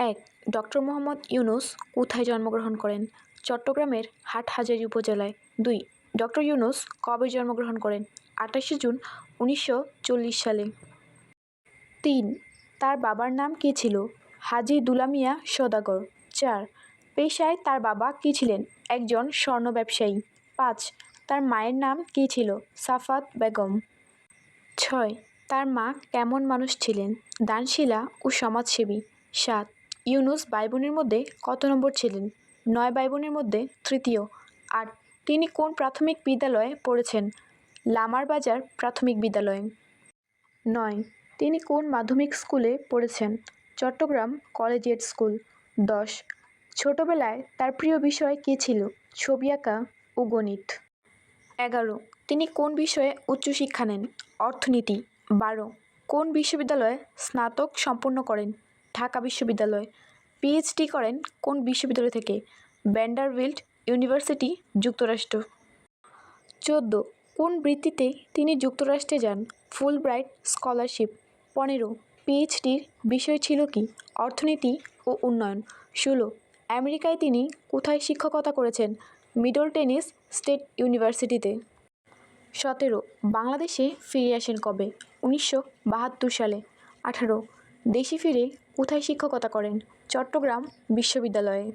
এক, ডক্টর মোহাম্মদ ইউনুস কোথায় জন্মগ্রহণ করেন? চট্টগ্রামের হাটহাজারী উপজেলায়। দুই, ডক্টর ইউনুস কবে জন্মগ্রহণ করেন? আঠাশে জুন উনিশশো চল্লিশ সালে। তিন, তার বাবার নাম কী ছিল? হাজি দুলামিয়া সদাগর। চার, পেশায় তার বাবা কী ছিলেন? একজন স্বর্ণ ব্যবসায়ী। পাঁচ, তার মায়ের নাম কী ছিল? সাফাত বেগম। ছয়, তার মা কেমন মানুষ ছিলেন? দানশীলা ও সমাজসেবী। সাত ইউনুস ভাই বোনের মধ্যে কত নম্বর ছিলেন? নয় ভাই বোনের মধ্যে তৃতীয়। আট তিনি কোন প্রাথমিক বিদ্যালয়ে পড়েছেন? লামার বাজার প্রাথমিক বিদ্যালয়ে। নয়। তিনি কোন মাধ্যমিক স্কুলে পড়েছেন? Chattogram collegiate school. দশ। ছোটবেলায় তার প্রিয় বিষয় কী ছিল? ছবি আঁকা ও গণিত। এগারো। তিনি কোন বিষয়ে উচ্চশিক্ষা নেন? অর্থনীতি। বারো। কোন বিশ্ববিদ্যালয়ে স্নাতক সম্পন্ন করেন? ঢাকা বিশ্ববিদ্যালয় পিএইচডি করেন কোন বিশ্ববিদ্যালয় থেকে? ভ্যান্ডারবিল্ট ইউনিভার্সিটি যুক্তরাষ্ট্র। চোদ্দ কোন বৃত্তিতে তিনি যুক্তরাষ্ট্রে যান? ফুল ব্রাইট স্কলারশিপ পনেরো পিএইচডির বিষয় ছিল কি? অর্থনীতি ও উন্নয়ন। ষোলো আমেরিকায় তিনি কোথায় শিক্ষকতা করেছেন? মিডল টেনিস স্টেট ইউনিভার্সিটিতে সতেরো বাংলাদেশে ফিরে আসেন কবে? উনিশশো বাহাত্তর সালে। আঠারো দেশে ফিরে কোথায় শিক্ষকতা করেন? চট্টগ্রাম বিশ্ববিদ্যালয়ে।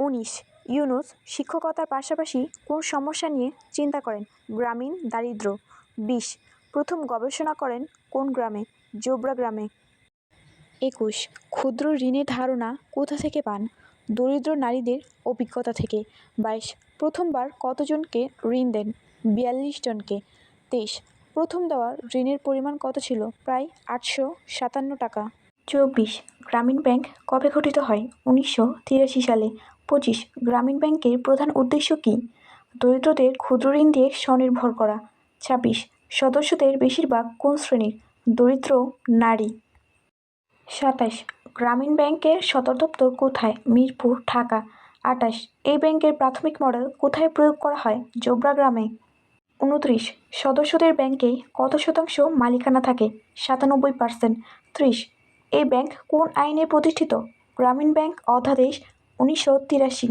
উনিশ, ইউনুস শিক্ষকতার পাশাপাশি কোন সমস্যা নিয়ে চিন্তা করেন? গ্রামীণ দারিদ্র্য বিশ, প্রথম গবেষণা করেন কোন গ্রামে? জোবরা গ্রামে। একুশ, ক্ষুদ্র ঋণের ধারণা কোথা থেকে পান? দরিদ্র নারীদের অভিজ্ঞতা থেকে। বাইশ, প্রথমবার কতজনকে ঋণ দেন? বিয়াল্লিশ জনকে। তেইশ প্রথম দেওয়া ঋণের পরিমাণ কত ছিল? প্রায় আটশো সাতান্ন টাকা। চব্বিশ, গ্রামীণ ব্যাংক কবে গঠিত হয়? উনিশশো তিরাশি সালে। পঁচিশ, গ্রামীণ ব্যাংকের প্রধান উদ্দেশ্য কী? দরিদ্রদের ক্ষুদ্র ঋণ দিয়ে স্বনির্ভর করা। ছাব্বিশ, সদস্যদের বেশিরভাগ কোন শ্রেণির? দরিদ্র, নারী। সাতাশ, গ্রামীণ ব্যাংকের সদর দপ্তর কোথায়? মিরপুর, ঢাকা। আটাশ এই ব্যাংকের প্রাথমিক মডেল কোথায় প্রয়োগ করা হয়? জোবরা গ্রামে। উনত্রিশ সদস্যদের ব্যাংকে কত শতাংশ মালিকানা থাকে? সাতানব্বই পার্সেন্ট। ত্রিশ। এই ব্যাংক কোন আইনে প্রতিষ্ঠিত? গ্রামীণ ব্যাংক অধ্যাদেশ উনিশশো তিরাশি।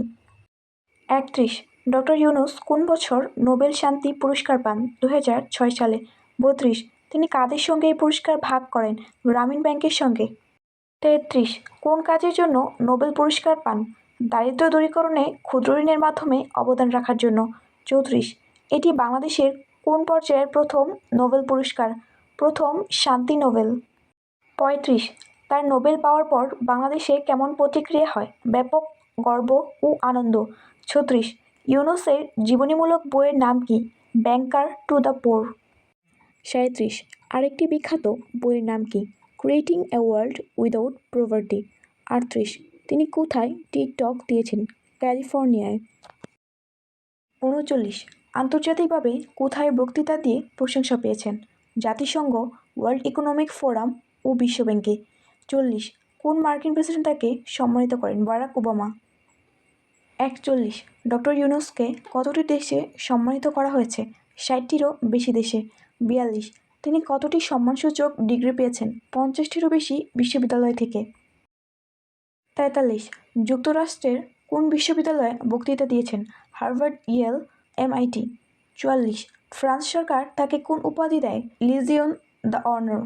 একত্রিশ। ডক্টর ইউনুস কোন বছর নোবেল শান্তি পুরস্কার পান? দু ছয় সালে। বত্রিশ। তিনি কাদের সঙ্গে এই পুরস্কার ভাগ করেন? গ্রামীণ ব্যাংকের সঙ্গে। তেত্রিশ। কোন কাজের জন্য নোবেল পুরস্কার পান? দারিদ্র দূরীকরণে ক্ষুদ্র ঋণের মাধ্যমে অবদান রাখার জন্য। চৌত্রিশ। এটি বাংলাদেশের কোন পর্যায়ের প্রথম নোবেল পুরস্কার? প্রথম শান্তি নোবেল। পঁয়ত্রিশ, তার নোবেল পাওয়ার পর বাংলাদেশে কেমন প্রতিক্রিয়া হয়? ব্যাপক গর্ব ও আনন্দ। ছত্রিশ, ইউনুসের জীবনীমূলক বইয়ের নাম কি? Banker to the poor. সাঁত্রিশ আরেকটি বিখ্যাত বইয়ের নাম কি? Creating a world without poverty আটত্রিশ, তিনি কোথায় টিকটক দিয়েছেন? ক্যালিফোর্নিয়ায়। উনচল্লিশ আন্তর্জাতিকভাবে কোথায় বক্তৃতা দিয়ে প্রশংসা পেয়েছেন? জাতিসংঘ, ওয়ার্ল্ড ইকোনমিক ফোরাম ও বিশ্বব্যাংকে। চল্লিশ, কোন মার্কিন প্রেসিডেন্ট তাকে সম্মানিত করেন? Barack Obama. একচল্লিশ, ডক্টর ইউনুসকে কতটি দেশে সম্মানিত করা হয়েছে? ষাটটিরও বেশি দেশে। বিয়াল্লিশ, তিনি কতটি সম্মানসূচক ডিগ্রি পেয়েছেন? পঞ্চাশটিরও বেশি বিশ্ববিদ্যালয় থেকে। তেতাল্লিশ, যুক্তরাষ্ট্রের কোন বিশ্ববিদ্যালয়ে বক্তৃতা দিয়েছেন? হার্ভার্ড, ইয়েল এমআইটি চুয়াল্লিশ। ফ্রান্স সরকার তাকে কোন উপাধি দেয়? লিজিয়ন দ্য অনার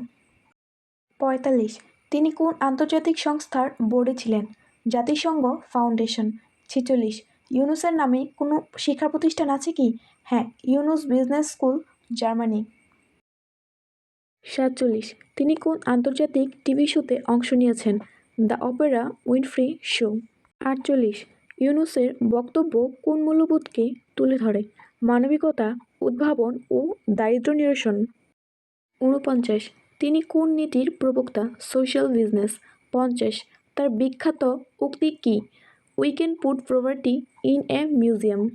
পঁয়তাল্লিশ। তিনি কোন আন্তর্জাতিক সংস্থার বোর্ডে ছিলেন? জাতিসংঘ ফাউন্ডেশন। ছেচল্লিশ। ইউনুসের নামে কোনো শিক্ষা প্রতিষ্ঠান আছে কি? হ্যাঁ ইউনুস বিজনেস স্কুল, জার্মানি। সাতচল্লিশ। তিনি কোন আন্তর্জাতিক টিভি শোতে অংশ নিয়েছেন? The Oprah Winfrey show. আটচল্লিশ। ইউনুসের বক্তব্য কোন মূল্যবোধকে তুলে ধরে। মানবিকতা, উদ্ভাবন ও দারিদ্র নিরসন। ঊনপঞ্চাশ। তিনি কোন নীতির প্রবক্তা? সোশ্যাল বিজনেস পঞ্চাশ। তার বিখ্যাত উক্তি কী? We can put poverty in a museum